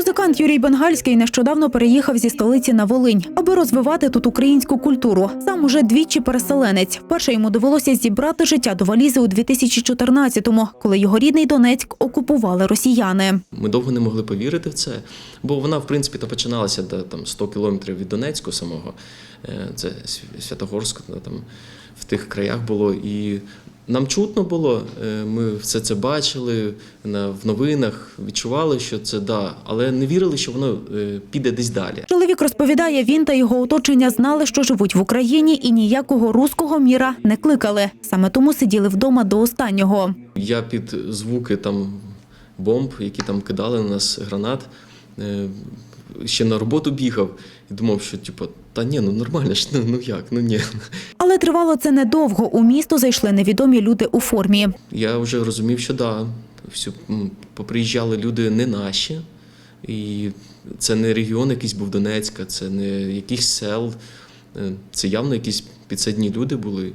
Музикант Юрій Бенгальський нещодавно переїхав зі столиці на Волинь, аби розвивати тут українську культуру. Сам уже двічі переселенець. Вперше йому довелося зібрати життя до валізи у 2014-му, коли його рідний Донецьк окупували росіяни. Ми довго не могли повірити в це, бо вона, в принципі, то починалася де, там 100 кілометрів від Донецьку самого. Е, Це Свя- Святогорськ, там в тих краях було. І нам чутно було, е, ми все це бачили в новинах, відчували, що це да, але не вірили, що воно е, піде десь далі. Чоловік розповідає, він та його оточення знали, що живуть в Україні, і ніякого руського міра не кликали. Саме тому сиділи вдома до останнього. Я під звуки там бомб, які там кидали на нас гранат, е, ще на роботу бігав і думав, що типу, та ні, ну нормально ж, ну, ну як, ну ні. Але тривало це недовго. У місто зайшли невідомі люди у формі. Я вже розумів, що да, всю, поприїжджали люди не наші, і це не регіон якийсь був Донецька, це не якийсь сел, е, це явно якісь підсадні люди були.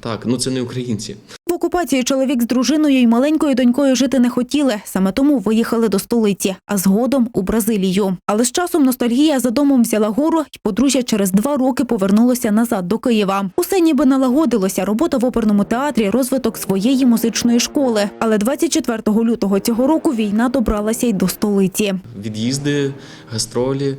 Так, ну це не українці. Окупації чоловік з дружиною і маленькою донькою жити не хотіли. Саме тому виїхали до столиці, а згодом у Бразилію. Але з часом ностальгія за домом взяла гору, і подружжя через два роки повернулося назад до Києва. Усе ніби налагодилося. Робота в оперному театрі, розвиток своєї музичної школи. Але 24 лютого цього року війна добралася й до столиці. від'їзди, гастролі.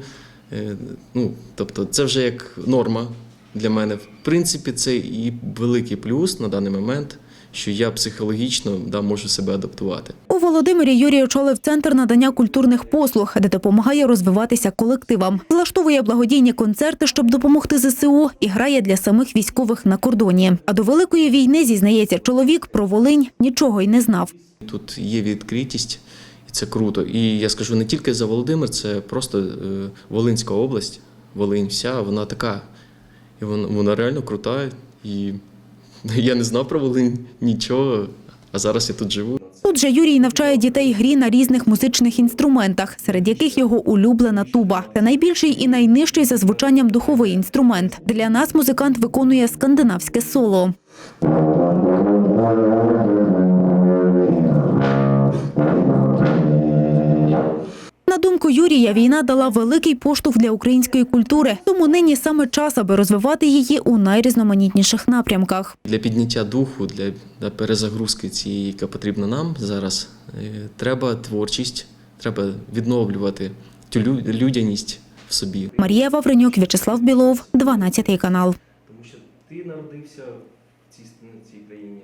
Е, Ну, тобто, це вже як норма для мене. В принципі, це і великий плюс на даний момент, що я психологічно да, можу себе адаптувати. У Володимирі Юрій очолив центр надання культурних послуг, де допомагає розвиватися колективам. Влаштовує благодійні концерти, щоб допомогти ЗСУ, і грає для самих військових на кордоні. А до великої війни зізнається чоловік про Волинь нічого й не знав. Тут є відкритість, це круто. І я скажу не тільки за Володимир, це просто е, Волинська область, Волинь вся, вона така. І вона, вона реально крута. І я не знав про Волинь нічого, а зараз я тут живу. Тут же Юрій навчає дітей грі на різних музичних інструментах, серед яких його улюблена туба. Це найбільший і найнижчий за звучанням духовий інструмент. Для нас музикант виконує скандинавське соло. Думку Юрія, війна дала великий поштовх для української культури, тому нині саме час, аби розвивати її у найрізноманітніших напрямках. Для підняття духу, для, для перезагрузки цієї, яка потрібна нам зараз, е, треба творчість, треба відновлювати цю людяність в собі. Марія Вавренюк, В'ячеслав Білов, 12 канал. Тому що ти народився в цій, цій країні,